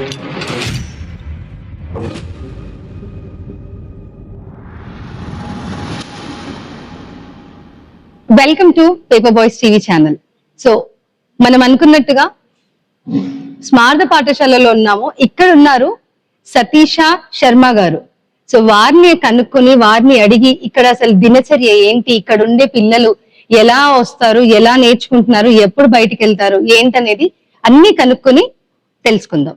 Welcome to paper boys TV channel so మనం అనుకున్నట్టుగా స్మార్థ పాఠశాలలో ఉన్నాము. ఇక్కడ ఉన్నారు సతీష శర్మ గారు. సో వారిని కనుక్కొని వారిని అడిగి ఇక్కడ అసలు దినచర్య ఏంటి? ఇక్కడ ఉండే పిల్లలు ఎలా వస్తారు? ఎలా నేర్చుకుంటున్నారు? ఎప్పుడు బయటికి వెళ్తారు? ఏంటనేది అన్ని కనుక్కొని తెలుసుకుందాం.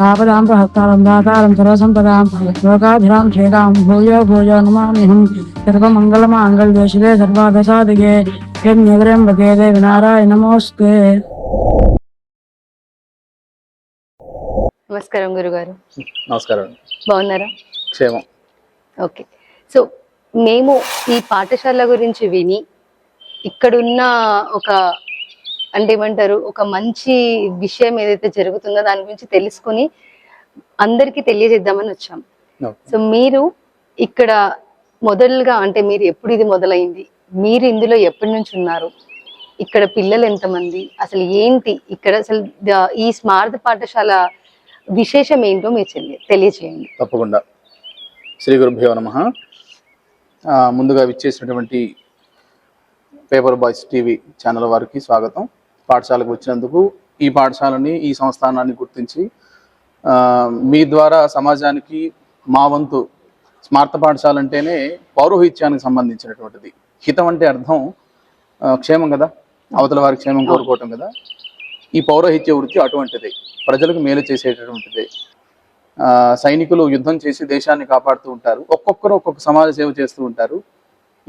ఆపదాం ప్రహస్తారం దాతారం సర్వసంపదాం లోకాభిరాం క్షేదాం భూయో భూయో నమామిహం సర్వమంగళమాంగళ్యేషిదే సర్వాదశాదిగే యజ్ఞవరేం భగేదే వినారాయ నమోస్తే నమస్కారం గురుగారు. నమస్కారం. బాగున్నారా? క్షేమం. ఓకే. సో మేము ఈ పాఠశాల గురించి విని ఇక్కడున్న ఒక అంటే ఏమంటారు ఒక మంచి విషయం ఏదైతే జరుగుతుందో దాని గురించి తెలుసుకుని అందరికీ తెలియజేద్దామని వచ్చాం. సో మీరు ఇక్కడ మొదలుగా అంటే మీరు ఎప్పుడు ఇది మొదలైంది మీరు ఇందులో ఎప్పటి నుంచి ఉన్నారు ఇక్కడ పిల్లలు ఎంతమంది అసలు ఏంటి ఇక్కడ అసలు ఈ స్మారత పాఠశాల విశేషం ఏంటో మీరు తెలియ- తెలియజేయండి తప్పకుండా. శ్రీ గురుభ్యో నమ. ముందుగా విచ్చేసినటువంటి పేపర్ బాయ్స్ టీవీ ఛానల్ వారికి స్వాగతం. పాఠశాలకు వచ్చినందుకు ఈ పాఠశాలని ఈ సంస్థానాన్ని గుర్తించి ఆ, మీ ద్వారా సమాజానికి మా వంతు స్మార్త పాఠశాల అంటేనే పౌరోహిత్యానికి సంబంధించినటువంటిది. హితం అంటే అర్థం క్షేమం కదా? అవతల వారి క్షేమం కోరుకోవటం కదా? ఈ పౌరోహిత్య వృత్తి అటువంటిదే. ప్రజలకు మేలు చేసేటటువంటిదే. ఆ, సైనికులు యుద్ధం చేసి దేశాన్ని కాపాడుతూ ఉంటారు. ఒక్కొక్కరు ఒక్కొక్క సమాజ సేవ చేస్తూ ఉంటారు.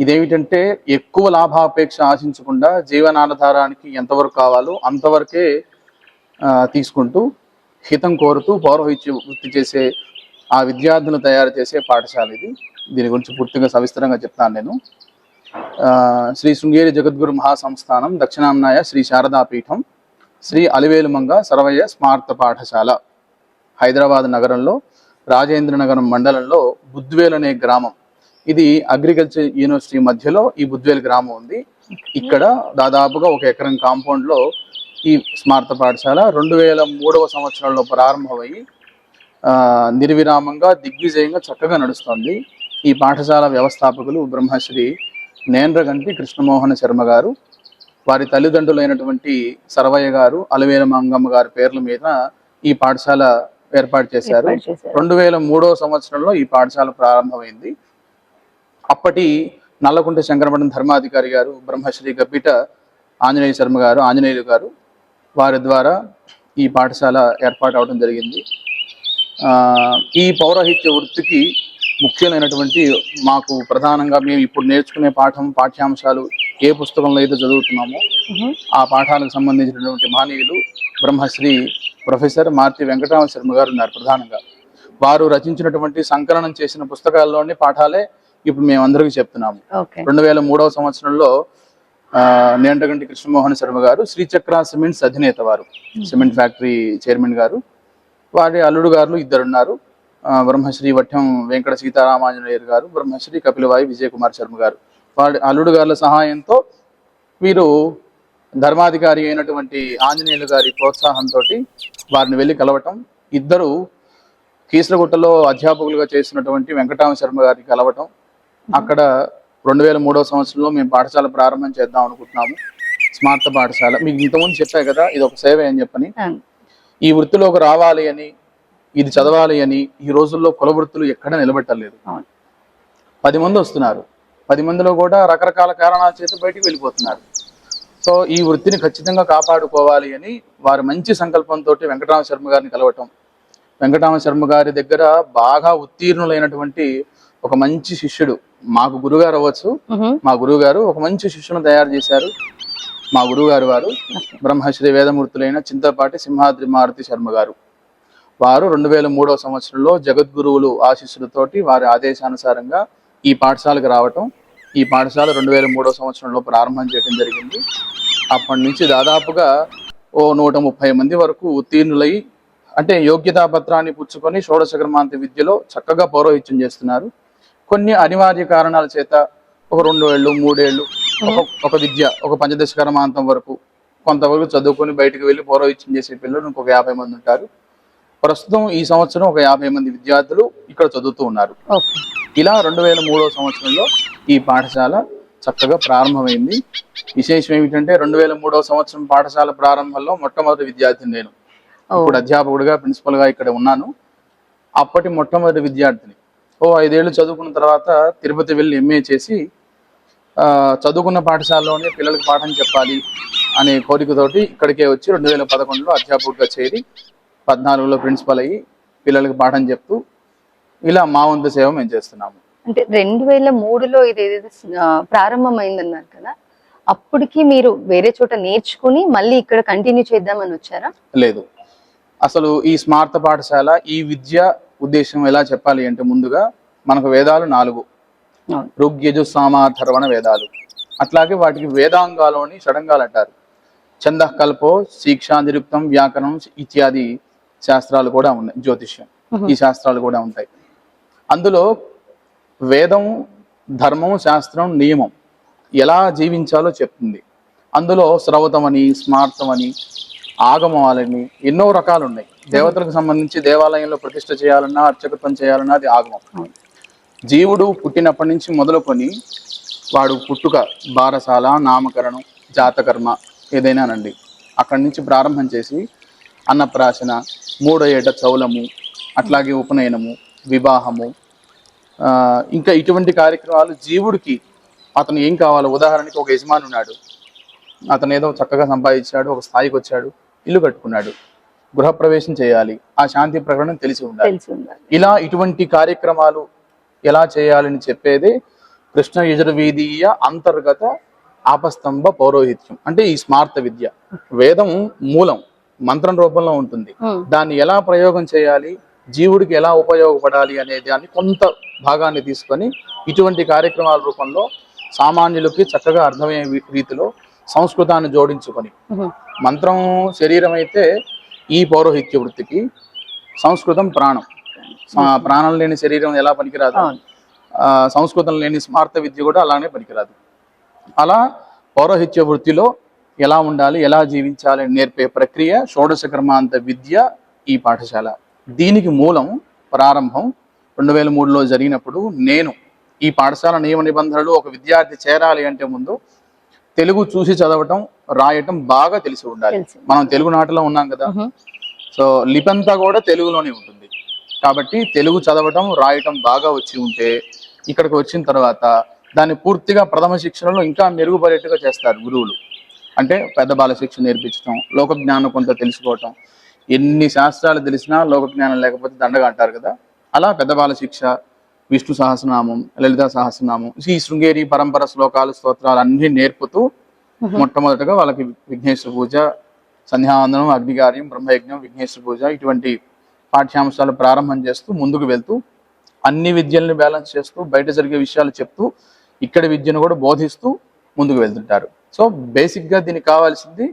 ఇదేమిటంటే ఎక్కువ లాభాపేక్ష ఆశించకుండా జీవనాధారానికి ఎంతవరకు కావాలో అంతవరకే తీసుకుంటూ హితం కోరుతూ పౌరోహిత్య వృత్తి చేసే ఆ విద్యార్థులను తయారు చేసే పాఠశాల ఇది. దీని గురించి పూర్తిగా సవిస్తరంగా చెప్తాను నేను. శ్రీ శృంగేరి జగద్గురు మహాసంస్థానం దక్షిణాన్నాయ శ్రీ శారదాపీఠం శ్రీ అలివేలుమంగ సర్వయ్య స్మార్త పాఠశాల హైదరాబాద్ నగరంలో రాజేంద్ర నగరం మండలంలో బుద్వేల్ అనే గ్రామం. ఇది అగ్రికల్చర్ యూనివర్సిటీ మధ్యలో ఈ బుద్వేల్ గ్రామం ఉంది. ఇక్కడ దాదాపుగా ఒక ఎకరం కాంపౌండ్లో ఈ స్మార్త పాఠశాల రెండు వేల మూడవ సంవత్సరంలో ప్రారంభమయ్యి ఆ, నిర్విరామంగా దిగ్విజయంగా చక్కగా నడుస్తోంది. ఈ పాఠశాల వ్యవస్థాపకులు బ్రహ్మశ్రీ నేంద్రగంటి కృష్ణమోహన శర్మ గారు వారి తల్లిదండ్రులైనటువంటి సర్వయ్య గారు అలవేల మంగమ్మ గారి పేర్ల మీద ఈ పాఠశాల ఏర్పాటు చేశారు. ఏర్పాటు చేశారు. రెండు వేల మూడో సంవత్సరంలో ఈ పాఠశాల ప్రారంభమైంది. అప్పటి నల్లకుంట శంకరమఠం ధర్మాధికారి గారు బ్రహ్మశ్రీ గబ్బిట ఆంజనేయ శర్మ గారు ఆంజనేయులు గారు వారి ద్వారా ఈ పాఠశాల ఏర్పాటు అవడం జరిగింది. ఆ, ఈ పౌరహిత్య వృత్తికి ముఖ్యమైనటువంటి మాకు ప్రధానంగా మేము ఇప్పుడు నేర్చుకునే పాఠం పాఠ్యాంశాలు ఏ పుస్తకంలో అయితే చదువుతున్నామో ఆ పాఠాలకు సంబంధించినటువంటి మహనీయులు బ్రహ్మశ్రీ ప్రొఫెసర్ మార్తి వెంకటరామ శర్మ గారు ఉన్నారు ప్రధానంగా. వారు రచించినటువంటి సంకలనం చేసిన పుస్తకాల్లోని పాఠాలే ఇప్పుడు మేము అందరికీ చెప్తున్నాము. రెండు వేల మూడవ సంవత్సరంలో నేంటగంటి కృష్ణమోహన్ శర్మ గారు శ్రీచక్ర సిమెంట్స్ అధినేత వారు. సిమెంట్ ఫ్యాక్టరీ చైర్మన్ గారు. వారి అల్లుడు గారు ఇద్దరు ఉన్నారు ఆ, బ్రహ్మశ్రీ వఠ్యం వెంకట సీతారామాంజనేయర్ గారు బ్రహ్మశ్రీ కపిలవాయి విజయ్ కుమార్ శర్మ గారు. వారి అల్లుడు గారుల సహాయంతో వీరు ధర్మాధికారి అయినటువంటి ఆంజనేయులు గారి ప్రోత్సాహంతో వారిని వెళ్ళి కలవటం ఇద్దరు కీసరగుట్టలో అధ్యాపకులుగా చేసినటువంటి వెంకటరామ శర్మ గారిని కలవటం అక్కడ రెండు వేల మూడవ సంవత్సరంలో మేము పాఠశాల ప్రారంభం చేద్దాం అనుకుంటున్నాము. స్మార్త పాఠశాల. మీకు ఇంతకుముందు చెప్పా కదా ఇది ఒక సేవ అని చెప్పని. ఈ వృత్తిలోకి రావాలి అని ఇది చదవాలి అని ఈ రోజుల్లో కుల వృత్తులు ఎక్కడ నిలబెట్టలేదు. పది మంది వస్తున్నారు. పది మందిలో కూడా రకరకాల కారణాల చేత బయటికి వెళ్ళిపోతున్నారు. సో ఈ వృత్తిని ఖచ్చితంగా కాపాడుకోవాలి అని వారు మంచి సంకల్పంతో వెంకటరామ శర్మ గారిని కలవటం. వెంకటరామ శర్మ గారి దగ్గర బాగా ఉత్తీర్ణులైనటువంటి ఒక మంచి శిష్యుడు. మాకు గురుగారు అవ్వచ్చు. మా గురువు గారు ఒక మంచి శిష్యుని తయారు చేశారు. మా గురువు గారు వారు బ్రహ్మశ్రీ వేదమూర్తులైన చింతపాటి సింహాద్రి మారుతి శర్మ గారు. వారు రెండు వేల మూడవ సంవత్సరంలో జగద్గురువులు ఆశీస్సులతోటి వారి ఆదేశానుసారంగా ఈ పాఠశాలకు రావటం ఈ పాఠశాల రెండు వేల మూడవ సంవత్సరంలో ప్రారంభం చేయడం జరిగింది. అప్పటి నుంచి దాదాపుగా ఓ నూట ముప్పై మంది వరకు ఉత్తీర్ణులై అంటే యోగ్యతా పత్రాన్ని పుచ్చుకొని షోడశ విద్యలో చక్కగా పౌరోహిత్యం చేస్తున్నారు. కొన్ని అనివార్య కారణాల చేత ఒక రెండు ఏళ్ళు మూడేళ్ళు ఒక విద్య ఒక పంచదశ కర్మాంతం వరకు కొంతవరకు చదువుకొని బయటకు వెళ్ళి పౌరోహిత్యం చేసే పిల్లలు ఇంకొక యాభై మంది ఉంటారు. ప్రస్తుతం ఈ సంవత్సరం ఒక యాభై మంది విద్యార్థులు ఇక్కడ చదువుతూ ఉన్నారు. ఇలా రెండు వేల మూడవ సంవత్సరంలో ఈ పాఠశాల చక్కగా ప్రారంభమైంది. విశేషం ఏమిటంటే రెండు వేల మూడవ సంవత్సరం పాఠశాల ప్రారంభంలో మొట్టమొదటి విద్యార్థిని నేను. ఇప్పుడు అధ్యాపకుడిగా ప్రిన్సిపల్గా ఇక్కడ ఉన్నాను. అప్పటి మొట్టమొదటి విద్యార్థిని. ఓ ఐదేళ్ళు చదువుకున్న తర్వాత తిరుపతి వెళ్ళి ఎంఏ చేసి చదువుకున్న పాఠశాలలోనే పిల్లలకు పాఠం చెప్పాలి అనే కోరికతోటి ఇక్కడికే వచ్చి రెండు వేల పదకొండులో అధ్యాపకుడిగా చేరి పద్నాలుగులో ప్రిన్సిపల్ అయ్యి పిల్లలకు పాఠం చెప్తూ ఇలా మా వంతు సేవ మేము చేస్తున్నాము. అంటే రెండు వేల మూడులో ఇది ప్రారంభమైందన్నారు కదా అప్పటికి మీరు వేరే చోట నేర్చుకుని మళ్ళీ ఇక్కడ కంటిన్యూ చేద్దామని వచ్చారా? లేదు. అసలు ఈ స్మార్త పాఠశాల ఈ విద్య ఉద్దేశం ఎలా చెప్పాలి అంటే ముందుగా మనకు వేదాలు నాలుగు. ఋగ్యజు సామాధర్వణ వేదాలు. అట్లాగే వాటికి వేదాంగాలోని షడంగాలు అంటారు. ఛంద కల్పో శిక్షానిరుక్తం వ్యాకరణం ఇత్యాది శాస్త్రాలు కూడా ఉన్నాయి జ్యోతిష్యం. ఈ శాస్త్రాలు కూడా ఉంటాయి. అందులో వేదం ధర్మం శాస్త్రం నియమం ఎలా జీవించాలో చెప్తుంది. అందులో స్రవతం అని స్మార్తం అని ఆగమాలని ఎన్నో రకాలు ఉన్నాయి దేవతలకు సంబంధించి దేవాలయంలో ప్రతిష్ట చేయాలన్నా అర్చకత్వం చేయాలన్నా అది ఆగమం. జీవుడు పుట్టినప్పటి నుంచి మొదలుకొని వాడు పుట్టుక బారసాల నామకరణం జాతకర్మ ఏదైనానండి అక్కడి నుంచి ప్రారంభం చేసి అన్నప్రాశన మూడో ఏట చౌలము అట్లాగే ఉపనయనము వివాహము ఇంకా ఇటువంటి కార్యక్రమాలు జీవుడికి అతను ఏం కావాలో ఉదాహరణకి ఒక యజమాని ఉన్నాడు అతను ఏదో చక్కగా సంపాదించాడు ఒక స్థాయికి వచ్చాడు. ఇల్లు కట్టుకున్నాడు. గృహప్రవేశం చేయాలి. ఆ శాంతి ప్రకటన తెలిసి ఉండాలి. ఇలా ఇటువంటి కార్యక్రమాలు ఎలా చేయాలని చెప్పేదే కృష్ణ యజుర్వేదీయ అంతర్గత ఆపస్తంభ పౌరోహిత్యం. అంటే ఈ స్మార్త విద్య. వేదం మూలం మంత్రం రూపంలో ఉంటుంది. దాన్ని ఎలా ప్రయోగం చేయాలి? జీవుడికి ఎలా ఉపయోగపడాలి అనే దాన్ని కొంత భాగాన్ని తీసుకొని ఇటువంటి కార్యక్రమాల రూపంలో సామాన్యులకి చక్కగా అర్థమయ్యే రీతిలో సంస్కృతాన్ని జోడించుకొని. మంత్రం శరీరం అయితే ఈ పౌరోహిత్య వృత్తికి సంస్కృతం ప్రాణం. ప్రాణం లేని శరీరం ఎలా పనికిరాదు? సంస్కృతం లేని స్మార్త విద్య కూడా అలానే పనికిరాదు. అలా పౌరోహిత్య వృత్తిలో ఎలా ఉండాలి ఎలా జీవించాలి అని నేర్పే ప్రక్రియ షోడశ కర్మాంత విద్య ఈ పాఠశాల. దీనికి మూలం ప్రారంభం రెండు వేల మూడులో జరిగినప్పుడు నేను ఈ పాఠశాల నియమ నిబంధనలు ఒక విద్యార్థి చేరాలి అంటే ముందు తెలుగు చూసి చదవటం రాయటం బాగా తెలిసి ఉండాలి. మనం తెలుగు నాటలో ఉన్నాం కదా. సో లిపంతా కూడా తెలుగులోనే ఉంటుంది. కాబట్టి తెలుగు చదవటం రాయటం బాగా వచ్చి ఉంటే ఇక్కడికి వచ్చిన తర్వాత దాన్ని పూర్తిగా ప్రథమ శిక్షణలో ఇంకా మెరుగుపడేట్టుగా చేస్తారు గురువులు. అంటే పెద్ద బాల శిక్షణ నేర్పించడం లోక జ్ఞానం కొంత తెలుసుకోవటం. ఎన్ని శాస్త్రాలు తెలిసినా లోక జ్ఞానం లేకపోతే దండగా అంటారు కదా. అలా పెద్ద బాల శిక్ష విష్ణు సహస్రనామం లలిత సహస్రనామం ఈ శృంగేరి పరంపర శ్లోకాలు స్తోత్రాలు అన్ని నేర్పుతూ మొట్టమొదటగా వాళ్ళకి విఘ్నేశ్వర పూజ సంధ్యావందనం అగ్నికార్యం బ్రహ్మయజ్ఞం విఘ్నేశ్వర పూజ ఇటువంటి పాఠ్యాంశాలు ప్రారంభం చేస్తూ ముందుకు వెళ్తూ అన్ని విద్యల్ని బ్యాలెన్స్ చేస్తూ బయట జరిగే విషయాలు చెప్తూ ఇక్కడ విద్యను కూడా బోధిస్తూ ముందుకు వెళ్తుంటారు. సో బేసిక్గా దీనికి కావాల్సింది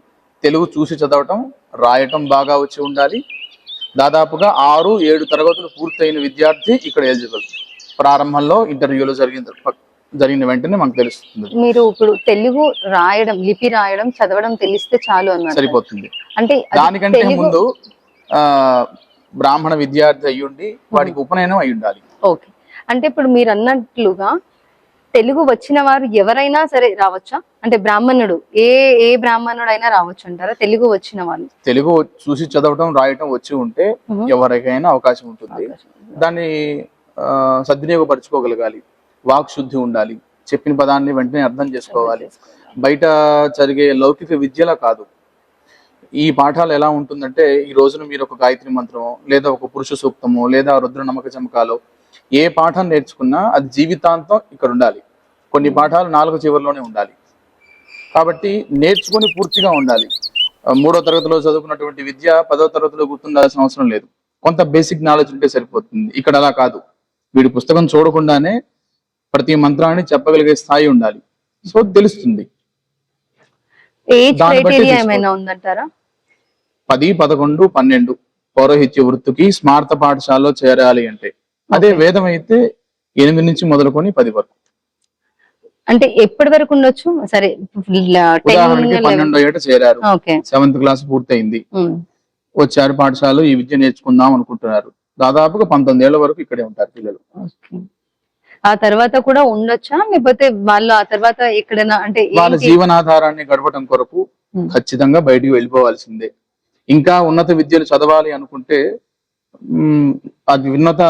తెలుగు చూసి చదవటం రాయటం బాగా వచ్చి ఉండాలి. దాదాపుగా ఆరు ఏడు తరగతులు పూర్తయిన విద్యార్థి ఇక్కడ ఎలిజిబుల్. ప్రారంభంలో ఇంటర్వ్యూలో జరిగిన జరిగిన వెంటనే మనకు తెలుస్తుంది. మీరు ఇప్పుడు తెలుగు రాయడం లిపి రాయడం చదవడం తెలిస్తే చాలు అన్నారు. సరిపోతుంది. అంటే దానికంటే ముందు ఆ బ్రాహ్మణ విద్యార్థి అయ్యుండి వాడికి ఉపనయనం అయి ఉండాలి ఓకే. అంటే ఇప్పుడు మీరు అన్నట్లుగా తెలుగు వచ్చిన వారు ఎవరైనా సరే రావచ్చా? అంటే బ్రాహ్మణుడు ఏ ఏ బ్రాహ్మణుడు అయినా రావచ్చు అంటారా? తెలుగు వచ్చిన వాళ్ళు. తెలుగు చూసి చదవటం రాయటం వచ్చి ఉంటే మ్మ్. ఎవరికైనా అవకాశం ఉంటుంది. దాన్ని సద్వినియోగపరచుకోగలగాలి. వాక్ శుద్ధి ఉండాలి. చెప్పిన పదాన్ని వెంటనే అర్థం చేసుకోవాలి. బయట జరిగే లౌకిక విద్యలా కాదు. ఈ పాఠాలు ఎలా ఉంటుందంటే ఈ రోజున మీరు ఒక గాయత్రి మంత్రమో లేదా ఒక పురుష సూక్తమో లేదా రుద్ర నమ్మక చమకాలో ఏ పాఠం నేర్చుకున్నా అది జీవితాంతం ఇక్కడ ఉండాలి. కొన్ని పాఠాలు నాలుగు చివరిలోనే ఉండాలి. కాబట్టి నేర్చుకొని పూర్తిగా ఉండాలి. మూడో తరగతిలో చదువుకున్నటువంటి విద్య పదో తరగతిలో గుర్తుండాల్సిన అవసరం లేదు. కొంత బేసిక్ నాలెడ్జ్ ఉంటే సరిపోతుంది. ఇక్కడ అలా కాదు. వీడి పుస్తకం చూడకుండానే ప్రతి మంత్రాన్ని చెప్పగలిగే స్థాయి ఉండాలి. సో తెలుస్తుంది. పది పదకొండు పన్నెండు పౌరోహిత్య వృత్తికి స్మార్త పాఠశాలలో చేరాలి అంటే. అదే. వేదం అయితే ఎనిమిది నుంచి మొదలుకొని పది వరకు. అంటే ఎప్పటి వరకు ఉండొచ్చు? సరే ఉదాహరణకి పన్నెండో ఏట చేరారు. సెవెంత్ క్లాస్ పూర్తయింది. వచ్చారు పాఠశాలలో ఈ విద్య నేర్చుకుందాం అనుకుంటున్నారు. దాదాపుగా పంతొమ్మిది ఏళ్ళ వరకు ఇక్కడే ఉంటారు పిల్లలు. ఆ తర్వాత కూడా ఉండొచ్చా? లేకపోతే వాళ్ళు ఆ తర్వాత ఎక్కడైనా అంటే వాళ్ళ? జీవనాధారాన్ని గడపడం కొరకు. ఖచ్చితంగా బయటికి వెళ్ళిపోవాల్సిందే. ఇంకా ఉన్నత విద్యను చదవాలి అనుకుంటే అది ఉన్నత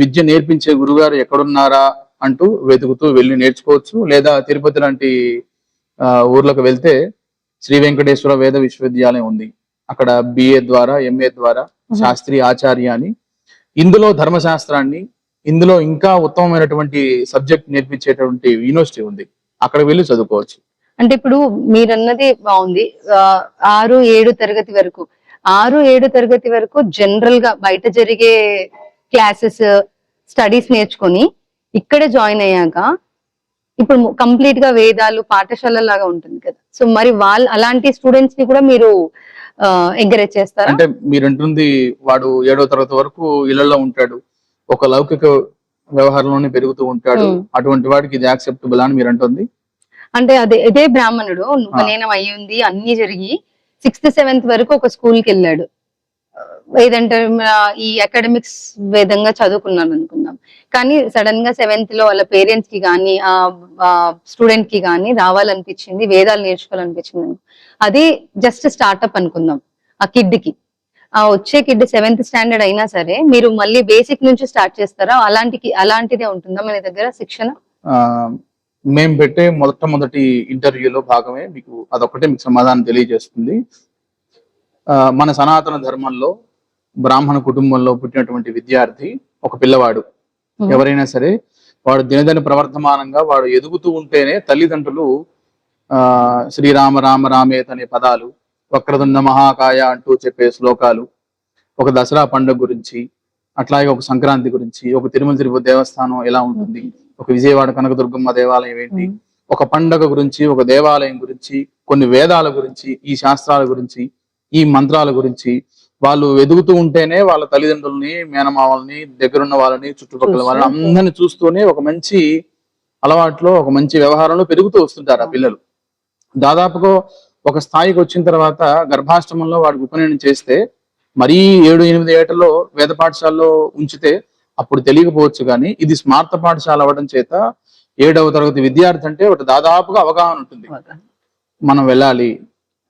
విద్య నేర్పించే గురుగారు ఎక్కడున్నారా అంటూ వెతుకుతూ వెళ్ళి నేర్చుకోవచ్చు. లేదా తిరుపతి లాంటి ఊర్లకు వెళ్తే శ్రీ వెంకటేశ్వర వేద విశ్వవిద్యాలయం ఉంది. అక్కడ బిఏ ద్వారా ఎంఏ ద్వారా శాస్త్రి ఆచార్య అని ఇందులో ధర్మశాస్త్రాన్ని ఇందులో ఇంకా ఉత్తమమైనటువంటి సబ్జెక్ట్ నేర్పించేటువంటి యూనివర్సిటీ ఉంది. అక్కడ వెళ్ళి చదువుకోవచ్చు. అంటే ఇప్పుడు మీరన్నది బాగుంది. ఆరు ఏడు తరగతి వరకు. ఆరు ఏడు తరగతి వరకు జనరల్గా బయట జరిగే క్లాసెస్ స్టడీస్ నేర్చుకొని ఇక్కడే జాయిన్ అయ్యాక ఇప్పుడు కంప్లీట్గా వేదాలు పాఠశాల లాగా ఉంటుంది కదా. సో మరి వాళ్ళు అలాంటి స్టూడెంట్స్ని కూడా మీరు ఎంకరేజ్ చేస్తారా? అంటే మీరంటుంది వాడు ఏడో తరగతి వరకు ఇళ్ళలో ఉంటాడు. ఒక లౌకిక వ్యవహారంలోనే పెరుగుతూ ఉంటాడు. అటువంటి వాడికి ఇది యాక్సెప్టబుల్ అని మీరు అంటుంది అంటే అదే ఇదే బ్రాహ్మణుడు. ఉపనయనం అయ్యింది అన్ని జరిగి సిక్స్త్ సెవెంత్ వరకు ఒక స్కూల్కి వెళ్ళాడు. ఏదంటే ఈ అకాడమిక్స్ విధంగా చదువుకున్నాను అనుకుందాం. కానీ సడన్గా సెవెంత్లో వాళ్ళ పేరెంట్స్కి కానీ ఆ స్టూడెంట్కి కానీ రావాలనిపించింది వేదాలు నేర్చుకోవాలనిపించింది అది జస్ట్ స్టార్ట్అప్ అనుకుందాం ఆ కిడ్కి. ఆ వచ్చే కిడ్ సెవెంత్ స్టాండర్డ్ అయినా సరే మీరు మళ్ళీ బేసిక్ నుంచి స్టార్ట్ చేస్తారా? అలాంటి అలాంటిదే ఉంటుందా మన దగ్గర శిక్షణ? ఆ, మేము పెట్టే మొట్టమొదటి ఇంటర్వ్యూలో భాగమే మీకు అదొకటే మీకు సమాధానం తెలియజేస్తుంది. ఆ, మన సనాతన ధర్మంలో బ్రాహ్మణ కుటుంబంలో పుట్టినటువంటి విద్యార్థి ఒక పిల్లవాడు. ఎవరైనా సరే వాడు దినదిన ప్రవర్ధమానంగా వాడు ఎదుగుతూ ఉంటేనే తల్లిదండ్రులు ఆ శ్రీరామ రామ రామేత్ అనే పదాలు వక్రదుండ మహాకాయ అంటూ చెప్పే శ్లోకాలు ఒక దసరా పండుగ గురించి అట్లాగే ఒక సంక్రాంతి గురించి ఒక తిరుమల తిరుపతి దేవస్థానం ఎలా ఉంటుంది ఒక విజయవాడ కనకదుర్గమ్మ దేవాలయం ఏంటి. ఒక పండగ గురించి ఒక దేవాలయం గురించి కొన్ని వేదాల గురించి ఈ శాస్త్రాల గురించి ఈ మంత్రాల గురించి వాళ్ళు ఎదుగుతూ ఉంటేనే వాళ్ళ తల్లిదండ్రుల్ని మేనమావల్ని దగ్గరున్న వాళ్ళని చుట్టుపక్కల వాళ్ళని అందరిని చూస్తూనే ఒక మంచి అలవాట్లో ఒక మంచి వ్యవహారంలో పెరుగుతూ వస్తుంటారు ఆ పిల్లలు. దాదాపుగా ఒక స్థాయికి వచ్చిన తర్వాత గర్భాష్టమంలో వాడికి ఉపనయనం చేస్తే మరీ ఏడు ఎనిమిది ఏటలో వేద పాఠశాలలో ఉంచితే అప్పుడు తెలియకపోవచ్చు కానీ ఇది స్మార్త పాఠశాల అవ్వడం చేత ఏడవ తరగతి విద్యార్థి అంటే ఒకటి దాదాపుగా అవగాహన ఉంటుంది. మనం వెళ్ళాలి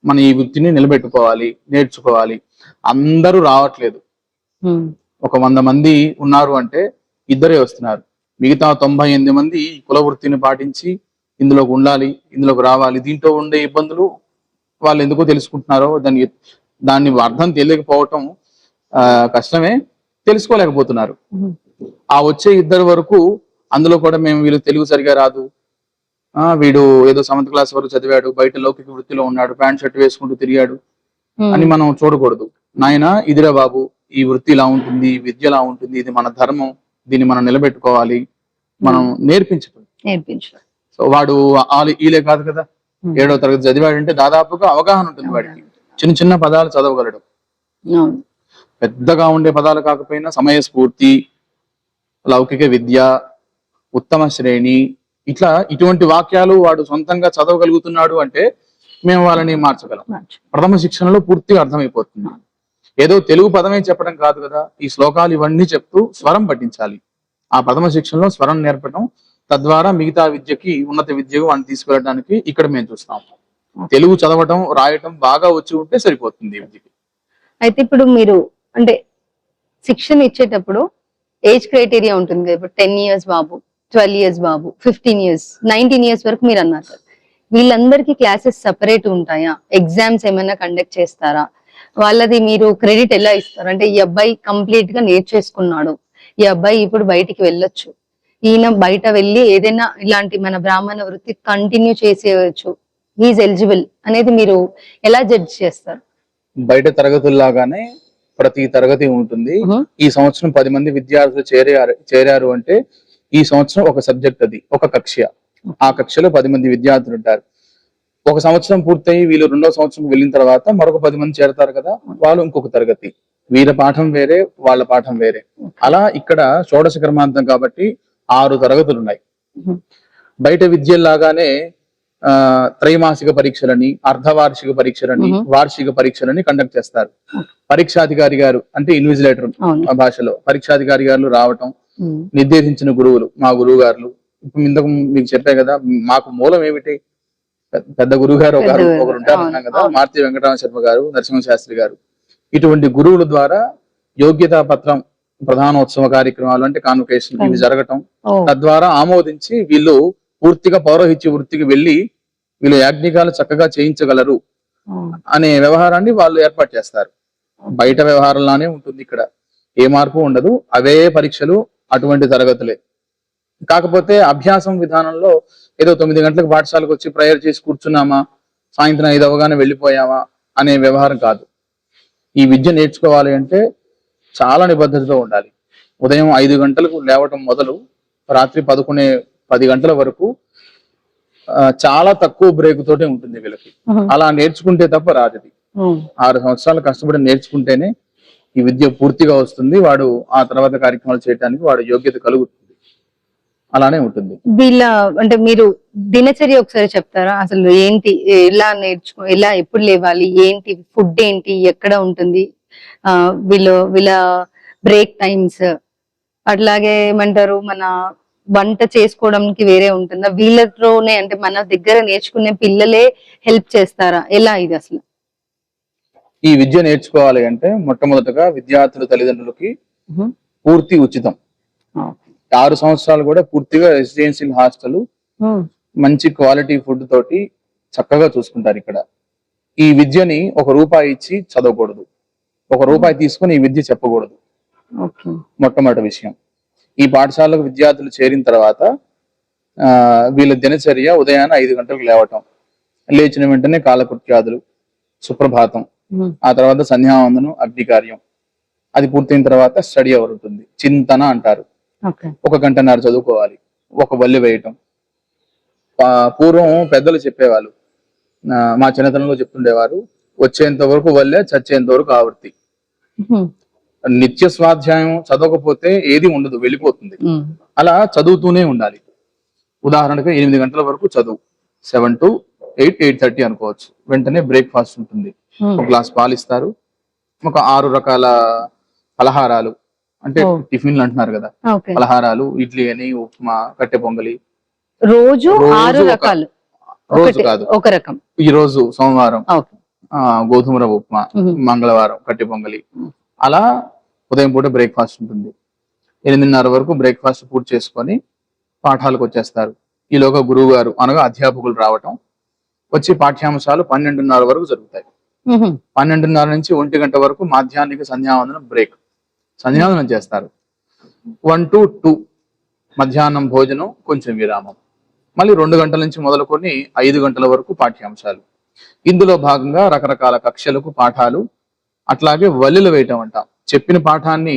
మన ఈ వృత్తిని నిలబెట్టుకోవాలి నేర్చుకోవాలి అందరూ రావట్లేదు. ఒక వంద మంది ఉన్నారు అంటే ఇద్దరే వస్తున్నారు. మిగతా తొంభై ఎనిమిది మంది కుల వృత్తిని పాటించి ఇందులోకి ఉండాలి ఇందులోకి రావాలి. దీంట్లో ఉండే ఇబ్బందులు వాళ్ళు ఎందుకో తెలుసుకుంటున్నారో దాని దాన్ని అర్థం తెలియకపోవటం ఆ, కష్టమే తెలుసుకోలేకపోతున్నారు. ఆ వచ్చే ఇద్దరు వరకు అందులో కూడా మేము వీళ్ళు తెలుగు సరిగా రాదు. ఆ వీడు ఏదో సెవెంత్ క్లాస్ వరకు చదివాడు బయట లౌకిక వృత్తిలో ఉన్నాడు ప్యాంట్ షర్ట్ వేసుకుంటూ తిరిగాడు అని మనం చూడకూడదు. నాయన ఇదిరా బాబు ఈ వృత్తి ఇలా ఉంటుంది ఈ విద్య ఇలా ఉంటుంది ఇది మన ధర్మం దీన్ని మనం నిలబెట్టుకోవాలి మనం నేర్పించడం. నేర్పించు సో వాడు ఈలే కాదు కదా? ఏడో తరగతి చదివాడంటే దాదాపుగా అవగాహన ఉంటుంది వాడికి. చిన్న చిన్న పదాలు చదవగలడు. పెద్దగా ఉండే పదాలు కాకపోయినా సమయస్ఫూర్తి లౌకిక విద్య ఉత్తమ శ్రేణి ఇట్లా ఇటువంటి వాక్యాలు వాడు సొంతంగా చదవగలుగుతున్నాడు అంటే మేము వాళ్ళని మార్చగలం. మార్చు. ప్రథమ శిక్షణలో పూర్తిగా అర్థమైపోతుంది. ఏదో తెలుగు పదమే చెప్పడం కాదు కదా. ఈ శ్లోకాలు ఇవన్నీ చెప్తూ స్వరం పట్టించాలి ఆ ప్రథమ శిక్షణలో స్వరం నేర్పడం తద్వారా మిగతా విద్యకి ఉన్నత విద్యకు వాడిని తీసుకెళ్ళడానికి ఇక్కడ మేము చూస్తాం. తెలుగు చదవటం రాయటం బాగా వచ్చి ఉంటే సరిపోతుంది విద్యకి. అయితే ఇప్పుడు మీరు అంటే శిక్షణ ఇచ్చేటప్పుడు ఏజ్ క్రైటీరియా ఉంటుంది కదా. ఇప్పుడు టెన్ ఇయర్స్ బాబు ట్వెల్వ్ ఇయర్స్ బాబు ఫిఫ్టీన్ ఇయర్స్ నైన్టీన్ ఇయర్స్ వరకు మీరు అన్నారు. వీళ్ళందరికీ క్లాసెస్ సపరేట్ ఉంటాయా? ఎగ్జామ్స్ ఏమైనా కండక్ట్ చేస్తారా? వాళ్ళది మీరు క్రెడిట్ ఎలా ఇస్తారు? అంటే ఈ అబ్బాయి కంప్లీట్గా నేర్చేసుకున్నాడు. ఈ అబ్బాయి ఇప్పుడు బయటికి వెళ్ళొచ్చు. ఈయన బయట వెళ్ళి ఏదైనా ఇలాంటి మన బ్రాహ్మణ వృత్తి కంటిన్యూ చేసేయచ్చు. హీఈస్ ఎలిజిబుల్ అనేది మీరు ఎలా జడ్జ్ చేస్తారు? బయట తరగతుల్లాగానే ప్రతి తరగతి ఉంటుంది. ఈ సంవత్సరం పది మంది విద్యార్థులు చేరారు చేరారు అంటే ఈ సంవత్సరం ఒక సబ్జెక్ట్ అది ఒక కక్ష ఆ కక్షలో పది మంది విద్యార్థులు ఉంటారు. ఒక సంవత్సరం పూర్తయి వీళ్ళు రెండో సంవత్సరం వెళ్ళిన తర్వాత మరొక పది మంది చేరతారు కదా వాళ్ళు ఇంకొక తరగతి వీళ్ళ పాఠం వేరే వాళ్ళ పాఠం వేరే అలా ఇక్కడ షోడశ కర్మాంతం కాబట్టి ఆరు తరగతులు ఉన్నాయి. బయట విద్యలాగానే ఆ త్రైమాసిక పరీక్షలని అర్ధవార్షిక పరీక్షలని. వార్షిక పరీక్షలని కండక్ట్ చేస్తారు పరీక్షాధికారి గారు అంటే ఇన్విజిలేటర్ భాషలో పరీక్షాధికారి గారు రావటం. నిర్దేశించిన గురువులు మా గురువు గారు ఇప్పుడు ఇంతకు మీకు చెప్పే కదా మాకు మూలం ఏమిటి పెద్ద- గురువు గారు ఒక పెద్ద- ఒకరు ఉంటారు అన్నాం కదా. మార్తి వెంకటరామ శర్మ గారు నరసింహ శాస్త్రి గారు. ఇటువంటి గురువుల ద్వారా యోగ్యతా పత్రం ప్రధానోత్సవ కార్యక్రమాలు అంటే కాన్వకేషన్ ఇవి. జరగటం తద్వారా ఆమోదించి వీళ్ళు పూర్తిగా పౌరోహిత్య వృత్తికి వెళ్ళి వీళ్ళు యాజ్ఞికాలు చక్కగా చేయించగలరు. అనే వ్యవహారాన్ని వాళ్ళు ఏర్పాటు చేస్తారు. బయట వ్యవహారంలానే ఉంటుంది ఇక్కడ. ఏ మార్పు ఉండదు. అవే పరీక్షలు అటువంటి తరగతులే. కాకపోతే అభ్యాసం విధానంలో ఏదో తొమ్మిది గంటలకు పాఠశాలకు వచ్చి ప్రేయర్ చేసి కూర్చున్నామా? సాయంత్రం ఐదు అవగానే వెళ్ళిపోయామా అనే వ్యవహారం కాదు. ఈ విద్య నేర్చుకోవాలి అంటే చాలా నిబద్ధతతో ఉండాలి. ఉదయం ఐదు గంటలకు లేవటం మొదలు రాత్రి పదకొనే పది గంటల వరకు చాలా తక్కువ బ్రేక్ తోటే ఉంటుంది వీళ్ళకి. అలా నేర్చుకుంటే తప్ప రాదు. ఆరు సంవత్సరాలు కష్టపడి నేర్చుకుంటేనే ఈ విద్య పూర్తిగా వస్తుంది. వాడు ఆ తర్వాత కార్యక్రమాలు చేయడానికి వాడు యోగ్యత కలుగుతుంది. అలానే ఉంటుంది. వీళ్ళ అంటే మీరు దినచర్య ఒకసారి చెప్తారా? అసలు ఏంటి ఎలా నేర్చుకో ఎలా ఎప్పుడు లేవాలి ఏంటి ఫుడ్ ఏంటి ఎక్కడ ఉంటుంది? వీళ్ళు వీళ్ళ బ్రేక్ టైమ్స్ అట్లాగే ఏమంటారు మన వంట చేసుకోవడానికి వేరే ఉంటుందా? వీళ్ళతోనే అంటే మన దగ్గర నేర్చుకునే పిల్లలే హెల్ప్ చేస్తారా? ఎలా ఇది అసలు? ఈ విద్య నేర్చుకోవాలి అంటే మొట్టమొదటగా విద్యార్థుల తల్లిదండ్రులకి పూర్తి ఉచితం. ఆరు సంవత్సరాలు కూడా పూర్తిగా రెసిడెన్షియల్ హాస్టల్ మంచి క్వాలిటీ ఫుడ్ తోటి చక్కగా చూసుకుంటారు ఇక్కడ. ఈ విద్యని ఒక రూపాయి ఇచ్చి చదవకూడదు. ఒక రూపాయి తీసుకొని ఈ విద్య చెప్పకూడదు. మొట్టమొదటి విషయం. ఈ పాఠశాలకు విద్యార్థులు చేరిన తర్వాత ఆ, వీళ్ళ దినచర్య ఉదయాన్నే ఐదు గంటలకు లేవటం లేచిన వెంటనే కాలకృత్యాదులు సుప్రభాతం ఆ తర్వాత సంధ్యావందనం అగ్ని కార్యం అది పూర్తయిన తర్వాత స్టడీ అవర్ ఉంటుంది. చింతన అంటారు. ఒక గంటన్నర చదువుకోవాలి ఒక వల్లి వేయటం. పూర్వం పెద్దలు చెప్పేవాళ్ళు మా చిన్నతనంలో చెప్తుండేవారు వచ్చేంత వరకు వల్లే చచ్చేంత వరకు ఆవృత్తి. నిత్య స్వాధ్యాయం చదవకపోతే ఏది ఉండదు వెళ్ళిపోతుంది. అలా చదువుతూనే ఉండాలి. ఉదాహరణకు ఎనిమిది గంటల వరకు చదువు. Seven to eight eight thirty అనుకోవచ్చు. వెంటనే బ్రేక్ఫాస్ట్ ఉంటుంది. ఒక గ్లాస్ పాలు ఇస్తారు ఒక ఆరు రకాల పలహారాలు అంటే. టిఫిన్లు అంటున్నారు కదా. పలహారాలు ఇడ్లీ అని ఉప్మా కట్టె పొంగలి. రోజు ఆరు రకాలు. రోజు కాదు. ఒక రకం. ఈ రోజు సోమవారం. గోధుమ రవ్వ ఉప్మా. మంగళవారం కట్టె పొంగలి. అలా ఉదయం పూట బ్రేక్ఫాస్ట్ ఉంటుంది. ఎనిమిదిన్నర వరకు బ్రేక్ఫాస్ట్ పూర్తి చేసుకొని పాఠాలకు వచ్చేస్తారు. ఈలోగా గురువు గారు అనగా అధ్యాపకులు రావటం వచ్చి పాఠ్యాంశాలు పన్నెండున్నర వరకు జరుగుతాయి. పన్నెండున్నర నుంచి ఒంటి గంట వరకు మాధ్యాహ్నిక సంధ్యావందనం బ్రేక్. సంధ్యావందనం చేస్తారు. వన్ టు టూ మధ్యాహ్నం భోజనం కొంచెం విరామం. మళ్ళీ రెండు గంటల నుంచి మొదలుకొని ఐదు గంటల వరకు పాఠ్యాంశాలు. ఇందులో భాగంగా రకరకాల కక్షలకు పాఠాలు అట్లాగే వల్లిలు వేయటం అంటాం. చెప్పిన పాఠాన్ని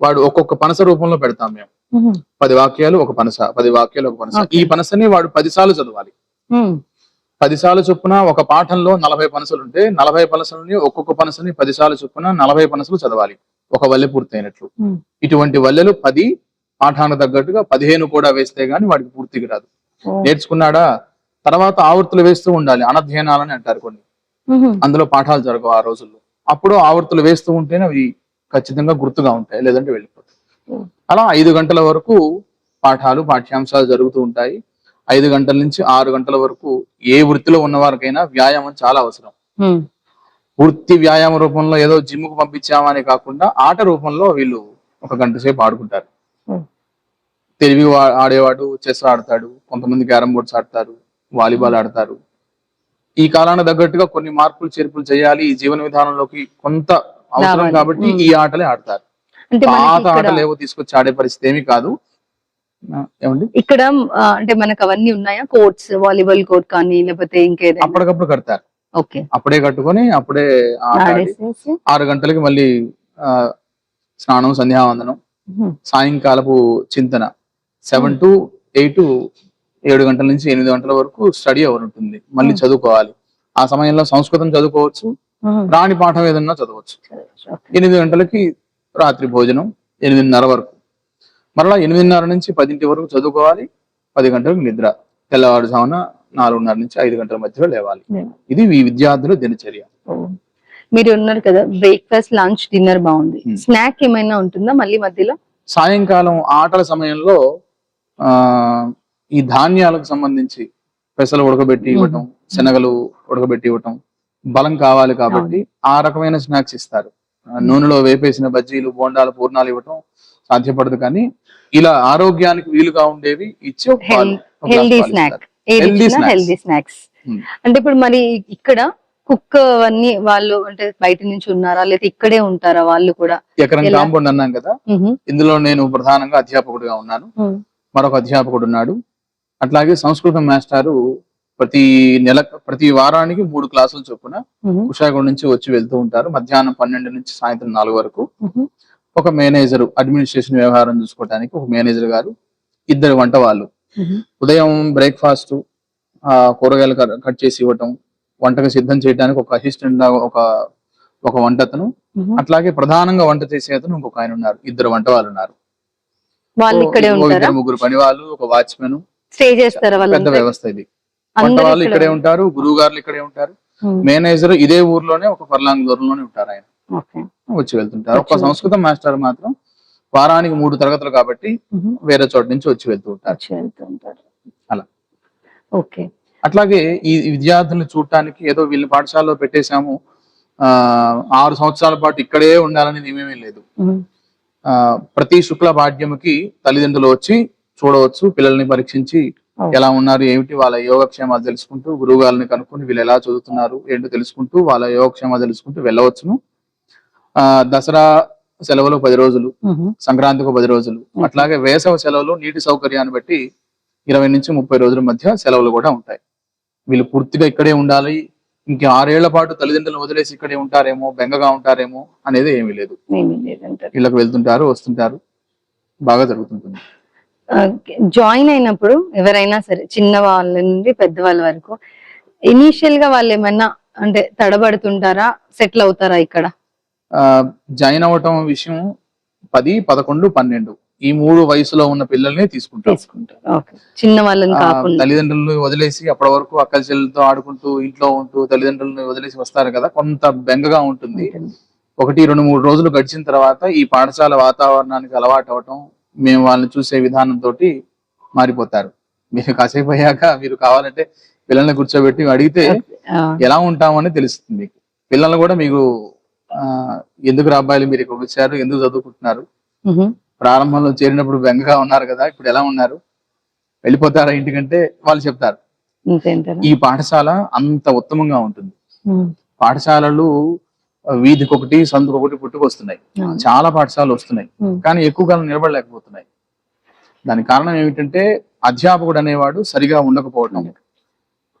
వాడు ఒక్కొక్క పనస రూపంలో పెడతాం మేము. పది వాక్యాలు ఒక పనస పది వాక్యాలు ఒక పనస. ఈ పనసని వాడు పదిసార్లు చదవాలి. పదిసార్లు చొప్పున ఒక పాఠంలో నలభై పనసలు ఉంటే నలభై పనసలని ఒక్కొక్క పనసని పదిసార్లు చొప్పున నలభై పనసలు చదవాలి. ఒక వల్లె పూర్తయినట్లు. ఇటువంటి వల్లెలు పది పాఠానికి తగ్గట్టుగా పదిహేను కూడా వేస్తే గాని వాడికి పూర్తిగా రాదు. నేర్చుకున్నాడా? తర్వాత ఆవృత్తులు వేస్తూ ఉండాలి. అనధ్యయనాలని అంటారు కొన్ని. అందులో పాఠాలు జరగవు ఆ రోజుల్లో. అప్పుడు ఆవృత్తులు వేస్తూ ఉంటేనే అవి ఖచ్చితంగా గుర్తుగా ఉంటాయి లేదంటే వెళ్ళిపోతాయి. అలా ఐదు గంటల వరకు పాఠాలు పాఠ్యాంశాలు జరుగుతూ ఉంటాయి. ఐదు గంటల నుంచి ఆరు గంటల వరకు ఏ వృత్తిలో ఉన్న వారికైనా వ్యాయామం చాలా అవసరం. వృత్తి వ్యాయామ రూపంలో ఏదో జిమ్కు పంపించామని కాకుండా ఆట రూపంలో వీళ్ళు ఒక గంట సేపు ఆడుకుంటారు. Hmm. తెలివి ఆడేవాడు చెస్ ఆడతాడు కొంతమంది క్యారమ్ బోర్డ్స్ ఆడతారు వాలీబాల్ ఆడతారు. ఈ కాలానికి తగ్గట్టుగా కొన్ని మార్పులు చేర్పులు చేయాలి. ఈ జీవన విధానంలోకి కొంత అవసరం. కాబట్టి Hmm. ఈ ఆటలే ఆడతారు. పాత ఆటలు ఏవో తీసుకొచ్చి ఆడే పరిస్థితి ఏమీ కాదు. ఏమండి? ఇక్కడ అంటే మనకు అవన్నీ ఉన్నాయా? కోర్ట్స్ వాలీబాల్ కోర్ట్ కానీ లేకపోతే ఇంకేదైనా? అప్పటికప్పుడు కడతారు. అప్పుడే కట్టుకొని అప్పుడే ఆరు గంటలకి మళ్ళీ స్నానం సంధ్యావందనం సాయంకాలపు చింతన. సెవెన్ టు ఎయిట్ ఏడు గంటల నుంచి ఎనిమిది గంటల వరకు స్టడీ అవర్ ఉంటుంది. మళ్ళీ. చదువుకోవాలి. ఆ సమయంలో సంస్కృతం చదువుకోవచ్చు. రాని పాఠం ఏదన్నా చదవచ్చు. ఎనిమిది గంటలకి రాత్రి భోజనం ఎనిమిదిన్నర వరకు. మరలా ఎనిమిదిన్నర నుంచి పదింటి వరకు చదువుకోవాలి. పది గంటలకు నిద్ర. తెల్లవారుజామున నాలుగున్నర నుంచి ఐదు గంటల మధ్యలో లేవాలి. ఇది ఈ విద్యార్థుల దినచర్య. మీరు ఉన్నారు కదా బ్రేక్ఫాస్ట్ లంచ్ డిన్నర్ బాగుంది Hmm. స్నాక్ ఏమైనా ఉంటుందా మళ్ళీ మధ్యలో సాయంకాలం ఆటల సమయంలో ఆ ఈ ధాన్యాలకు సంబంధించి పెసలు ఉడకబెట్టి ఇవ్వటం శనగలు ఉడకబెట్టి ఇవ్వటం బలం కావాలి కాబట్టి ఆ రకమైన స్నాక్స్ ఇస్తారు నూనెలో వేపేసిన బజ్జీలు బోండాలు పూర్ణాలు ఇవ్వటం సాధ్యపడదు కానీ ఇలా ఆరోగ్యానికి వీలుగా ఉండేవి ఇచ్చి హెల్దీ పాలు స్నాక్ ఇస్తారు. Healthy snacks. Healthy snacks Hmm. అంటే ఇప్పుడు మరి ఇక్కడ కుక్ అవన్నీ వాళ్ళు అంటే బయట నుంచి ఉన్నారా లేదా ఇక్కడే ఉంటారా వాళ్ళు కూడా ఎకరం ఎలా? కాంపౌండ్ అన్నాం కదా. ఇందులో నేను ప్రధానంగా అధ్యాపకుడిగా ఉన్నాను మరొక అధ్యాపకుడు ఉన్నాడు అట్లాగే సంస్కృతం మాస్టారు ప్రతి నెల ప్రతి వారానికి మూడు క్లాసులు చొప్పున. కుషాగూడ నుంచి వచ్చి వెళ్తూ ఉంటారు మధ్యాహ్నం పన్నెండు నుంచి సాయంత్రం నాలుగు వరకు. ఒక మేనేజర్ అడ్మినిస్ట్రేషన్ వ్యవహారం చూసుకోవడానికి ఒక మేనేజర్ గారు ఇద్దరు వంట వాళ్ళు. ఉదయం బ్రేక్ఫాస్ట్ కూరగాయలు కట్- చేసి ఇవ్వటం వంటకు సిద్ధం చేయడానికి ఒక అసిస్టెంట్ ఒక ఒక వంటతను. మ్హూ. అట్లాగే ప్రధానంగా వంట చేసే అతను ఇంకొక ఆయన ఉన్నారు. ఇద్దరు వంట వాళ్ళు ఉన్నారు. ఇద్దరు ముగ్గురు పని వాళ్ళు ఒక వాచ్మెన్ పెద్ద వ్యవస్థ ఇది. వంట వాళ్ళు ఇక్కడ ఉంటారు గురువు గారులు ఇక్కడే ఉంటారు. మేనేజర్ ఇదే ఊర్లోనే ఒక ఫర్లాంగ్ దూరంలోనే ఉంటారు ఆయన. వచ్చి వెళ్తుంటారు. ఒక సంస్కృతం మాస్టర్ మాత్రం వారానికి మూడు తరగతులు కాబట్టి. వేరే చోట నుంచి వచ్చి వెళ్తూ ఉంటారు అలా. ఓకే అట్లాగే ఈ విద్యార్థుల్ని చూడటానికి ఏదో వీళ్ళ పాఠశాలలో పెట్టేశాము ఆ ఆరు సంవత్సరాల పాటు ఇక్కడే ఉండాలని నియమేమీ లేదు ప్రతి శుక్ల పాఠ్యముకి తల్లిదండ్రులు వచ్చి చూడవచ్చు పిల్లల్ని పరీక్షించి. ఎలా ఉన్నారు ఏమిటి వాళ్ళ యోగక్షేమాలు తెలుసుకుంటూ గురువు గారిని కనుక్కొని వీళ్ళు ఎలా చదువుతున్నారు ఏంటో తెలుసుకుంటూ వాళ్ళ యోగక్షేమాలు తెలుసుకుంటూ వెళ్ళవచ్చును ఆ దసరా సెలవులు పది రోజులు. సంక్రాంతికి పది రోజులు. అట్లాగే వేసవ సెలవులు నీటి సౌకర్యాన్ని బట్టి ఇరవై నుంచి ముప్పై రోజుల మధ్య సెలవులు కూడా ఉంటాయి. వీళ్ళు పూర్తిగా ఇక్కడే ఉండాలి. ఇంక ఆరేళ్ళ పాటు తల్లిదండ్రులను వదిలేసి ఇక్కడే ఉంటారేమో బెంగగా ఉంటారేమో అనేది ఏమీ లేదు. వీళ్ళకి వెళ్తుంటారు వస్తుంటారు. బాగా జరుగుతుంటుంది. జాయిన్ అయినప్పుడు ఎవరైనా సరే చిన్న వాళ్ళ నుండి పెద్ద వాళ్ళ వరకు ఇనీషియల్గా వాళ్ళు ఏమన్నా అంటే తడబడుతుంటారా? సెటిల్ అవుతారా ఇక్కడ? జాయిన్ అవ్వటం విషయం పది పదకొండు పన్నెండు. ఈ మూడు వయసులో ఉన్న పిల్లల్ని తీసుకుంటాం తీసుకుంటారు. చిన్న వాళ్ళని తల్లిదండ్రులను వదిలేసి అప్పటి వరకు అక్కల చెల్లెలతో ఆడుకుంటూ ఇంట్లో ఉంటూ తల్లిదండ్రులను వదిలేసి వస్తారు కదా కొంత బెంగగా ఉంటుంది. ఒకటి రెండు మూడు రోజులు గడిచిన తర్వాత ఈ పాఠశాల వాతావరణానికి అలవాటు అవటం మేము వాళ్ళని చూసే విధానంతో మారిపోతారు. మీరు కాసేపు అయ్యాక మీరు కావాలంటే పిల్లల్ని కూర్చోబెట్టి అడిగితే ఎలా ఉంటామని తెలుస్తుంది. పిల్లలు కూడా మీకు ఎందుకు అబ్బాయిలు మీరు ఇక్కడ వచ్చారు? ఎందుకు చదువుకుంటున్నారు. ప్రారంభంలో చేరినప్పుడు బెంగగా ఉన్నారు కదా ఇప్పుడు ఎలా ఉన్నారు? వెళ్ళిపోతారా ఇంటికంటే వాళ్ళు చెప్తారు. ఈ పాఠశాల అంత ఉత్తమంగా ఉంటుంది. పాఠశాలలు ఆ, వీధికొకటి సందుకొకటి పుట్టుకొస్తున్నాయి. అవును. చాలా పాఠశాలలు వస్తున్నాయి. కానీ ఎక్కువ కాలం నిలబడలేకపోతున్నాయి. దానికి కారణం ఏమిటంటే అధ్యాపకుడు అనేవాడు సరిగా ఉండకపోవటం.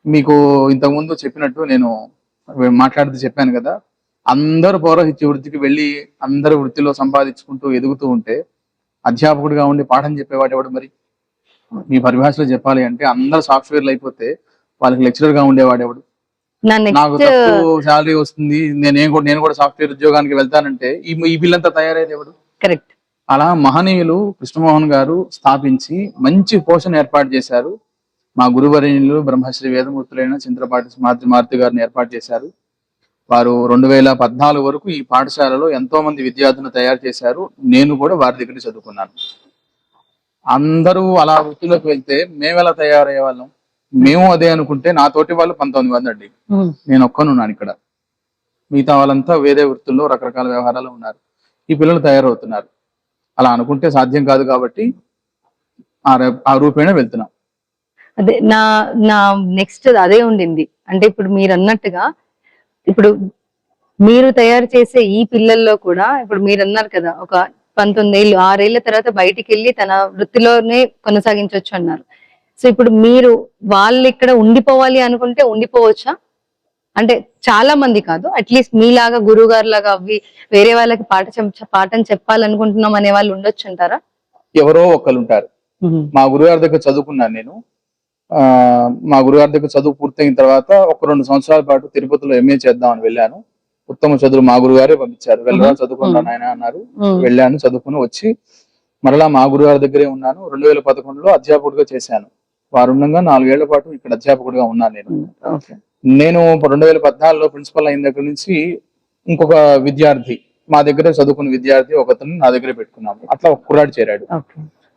మీకు ఇంతకుముందు చెప్పినట్టు నేను మాట్లాడుతూ చెప్పాను కదా అందరూ పౌరహిత్య వృత్తికి వెళ్ళి అందరూ వృత్తిలో సంపాదించుకుంటూ ఎదుగుతూ ఉంటే అధ్యాపకుడిగా ఉండి పాఠం చెప్పేవాడు ఎవడు మరి? మీ పరిభాషలో చెప్పాలి అంటే అందరు సాఫ్ట్వేర్లు అయిపోతే వాళ్ళకి లెక్చరర్గా ఉండేవాడు ఎవడు? నాకు తక్కువ శాలరీ వస్తుంది నేను కూడా నేను కూడా సాఫ్ట్వేర్ ఉద్యోగానికి వెళ్తానంటే ఈ ఈ బిల్లంతా తయారయ్యేది ఎవడు? కరెక్ట్ అలా మహనీయులు కృష్ణమోహన్ గారు స్థాపించి మంచి పోషణ ఏర్పాటు చేశారు. మా గురువరేణులు బ్రహ్మశ్రీ వేదమూర్తులైన చింద్రపాటి మారుతి మారుతి గారిని ఏర్పాటు చేశారు. వారు రెండు వేల పద్నాలుగు వరకు ఈ పాఠశాలలో ఎంతో మంది విద్యార్థులను తయారు చేశారు. నేను కూడా వారి దగ్గర చదువుకున్నాను. అందరూ అలా వృత్తిలోకి వెళ్తే మేము ఎలా తయారయ్యే వాళ్ళం మేము అదే అనుకుంటే నా తోటి వాళ్ళు పంతొమ్మిది మంది అండి. నేను ఒక్కనున్నాను ఇక్కడ. మిగతా వాళ్ళంతా వేరే వృత్తుల్లో రకరకాల వ్యవహారాలు ఉన్నారు. ఈ పిల్లలు తయారవుతున్నారు. అలా అనుకుంటే సాధ్యం కాదు కాబట్టి ఆ రూపేణ వెళ్తున్నాం. అదే నా నా నెక్స్ట్ అదే ఉండింది. అంటే ఇప్పుడు మీరు అన్నట్టుగా ఇప్పుడు మీరు తయారు చేసే ఈ పిల్లల్లో కూడా ఇప్పుడు మీరు అన్నారు కదా ఒక పంతొమ్మిది ఏళ్ళు ఆరేళ్ళ తర్వాత బయటికి వెళ్ళి తన వృత్తిలోనే కొనసాగించవచ్చు అన్నారు. సో ఇప్పుడు మీరు వాళ్ళు ఇక్కడ ఉండిపోవాలి అనుకుంటే ఉండిపోవచ్చా? అంటే చాలా మంది కాదు అట్లీస్ట్ మీలాగా గురువు గారు లాగా అవి వేరే వాళ్ళకి పాట పాఠం చెప్పాలనుకుంటున్నాం అనే వాళ్ళు ఉండొచ్చు అంటారా? ఎవరో ఒకరు ఉంటారు మా గురుగారి దగ్గర చదువుకున్నాను నేను. మా గురుగారి దగ్గర చదువు పూర్తయిన తర్వాత ఒక రెండు సంవత్సరాల పాటు తిరుపతిలో ఎంఏ చేద్దామని వెళ్ళాను. ఉత్తమ చదువులు మా గురుగారే పంపించారు. వెళ్ళరా చదువుకున్నాను ఆయన అన్నారు. వెళ్ళాను చదువుకుని వచ్చి మరలా మా గురుగారి దగ్గరే ఉన్నాను. రెండు వేల పదకొండులో అధ్యాపకుడిగా చేశాను. వారు ఉండగా నాలుగేళ్ళ పాటు ఇక్కడ అధ్యాపకుడిగా ఉన్నాను నేను. నేను రెండు వేల పద్నాలుగులో ప్రిన్సిపల్ అయిన దగ్గర నుంచి ఇంకొక విద్యార్థి మా దగ్గర చదువుకున్న విద్యార్థి ఒకతను నా దగ్గర పెట్టుకున్నాము. అట్లా ఒక కుర్రాడు చేరాడు.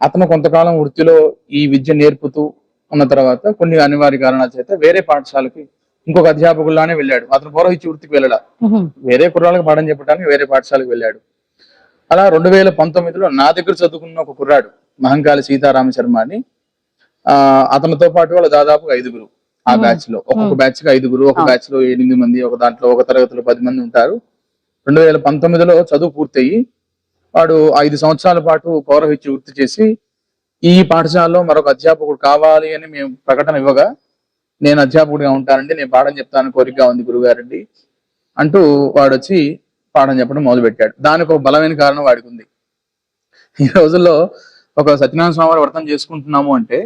అతను కొంతకాలం వృత్తిలో ఈ విద్య నేర్పుతూ ఉన్న తర్వాత కొన్ని అనివార్య కారణాల చేత వేరే పాఠశాలకి ఇంకొక అధ్యాపకుల్లానే వెళ్ళాడు. అతను పౌరోహిత్య వృత్తికి వెళ్ళడా వేరే కుర్రాళ్ళకి పాఠం చెప్పడానికి వేరే పాఠశాలకు వెళ్ళాడు. అలా రెండు వేల పంతొమ్మిదిలో నా దగ్గర చదువుకున్న ఒక కుర్రాడు మహంకాళి సీతారామ శర్మ అని. ఆ అతనితో పాటు వాళ్ళు దాదాపు ఐదుగురు ఆ. బ్యాచ్లో. ఒక్కొక్క. బ్యాచ్కి ఐదుగురు ఒక. బ్యాచ్లో ఎనిమిది మంది ఒక దాంట్లో ఒక తరగతిలో పది మంది ఉంటారు. రెండు వేల పంతొమ్మిదిలో చదువు పూర్తయి వాడు ఐదు సంవత్సరాల పాటు పౌరహిత్య వృత్తి చేసి ఈ పాఠశాలలో మరొక అధ్యాపకుడు కావాలి అని మేము ప్రకటన ఇవ్వగా నేను అధ్యాపకుడిగా ఉంటానండి నేను పాఠం చెప్తాను కోరికగా ఉంది గురుగారండి అంటూ వాడు వచ్చి పాఠం చెప్పడం మొదలు పెట్టాడు దానికి ఒక బలమైన కారణం వాడికి ఉంది. ఈ రోజుల్లో ఒక సత్యనారాయణ స్వామి వారి వ్రతం చేసుకుంటున్నాము అంటే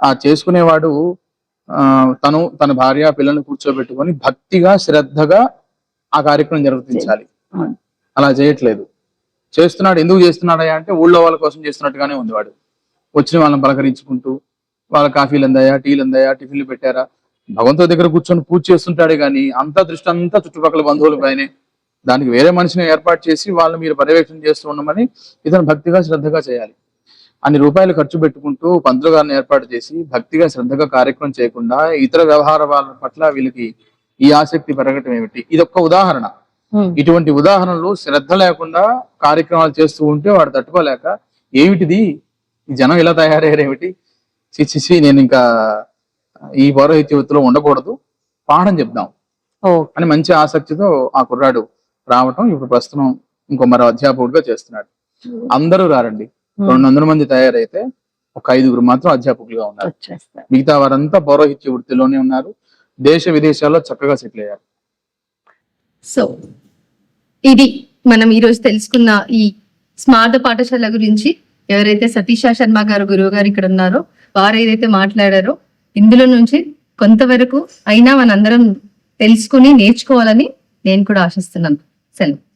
ఆ చేసుకునేవాడు ఆ తను తన భార్య పిల్లల్ని కూర్చోబెట్టుకొని భక్తిగా శ్రద్ధగా ఆ కార్యక్రమం అవును. అలా చేయట్లేదు. చేస్తున్నాడు ఎందుకు చేస్తున్నాడయ్యా అంటే ఊళ్ళో వాళ్ళ కోసం చేస్తున్నట్టుగానే ఉంది వాడు. వచ్చిన వాళ్ళని పలకరించుకుంటూ వాళ్ళ కాఫీలు అందాయా టీలు అందాయా టిఫిన్లు పెట్టారా? భగవంతుడి దగ్గర కూర్చొని పూజ చేస్తుంటాడే గాని అంతా దృష్టి అంతా చుట్టుపక్కల బంధువుల పైనే. దానికి వేరే మనిషిని ఏర్పాటు చేసి వాళ్ళు మీరు పర్యవేక్షణ చేస్తూ ఉండమని ఇతను భక్తిగా శ్రద్ధగా చేయాలి. అన్ని రూపాయలు ఖర్చు పెట్టుకుంటూ పంతులు గారిని ఏర్పాటు చేసి భక్తిగా శ్రద్ధగా కార్యక్రమం చేయకుండా ఇతర వ్యవహార వాళ్ళ పట్ల వీళ్ళకి ఈ ఆసక్తి పెరగటం ఏమిటి? ఇది ఒక్క ఉదాహరణ ఇటువంటి ఉదాహరణలు శ్రద్ధ లేకుండా కార్యక్రమాలు చేస్తూ ఉంటే వాడు తట్టుకోలేక ఏమిటిది? ఈ జనం ఇలా తయారయ్యారేమిటి? చిచ్చి నేను ఇంకా ఈ పౌరోహిత్య వృత్తిలో ఉండకూడదు. పాఠం చెప్దాం. అని మంచి ఆసక్తితో ఆ కుర్రాడు రావటం ఇప్పుడు ప్రస్తుతం ఇంకో మరో అధ్యాపకుడిగా చేస్తున్నాడు. అందరూ రారండి. రెండు వందల మంది తయారైతే ఒక ఐదుగురు మాత్రం అధ్యాపకులుగా ఉన్నారు. మిగతా వారంతా పౌరోహిత్య వృత్తిలోనే ఉన్నారు. దేశ విదేశాల్లో చక్కగా సెటిల్ అయ్యారు. సో ఇది మనం ఈ రోజు తెలుసుకున్న ఈ స్మార్ట్ పాఠశాల గురించి. ఎవరైతే సతీష శర్మ గారు గురువు గారు ఇక్కడ ఉన్నారో వారు ఏదైతే మాట్లాడారో ఇందులో నుంచి కొంతవరకు అయినా మనందరం తెలుసుకుని నేర్చుకోవాలని నేను కూడా ఆశిస్తున్నాను. సెలవు.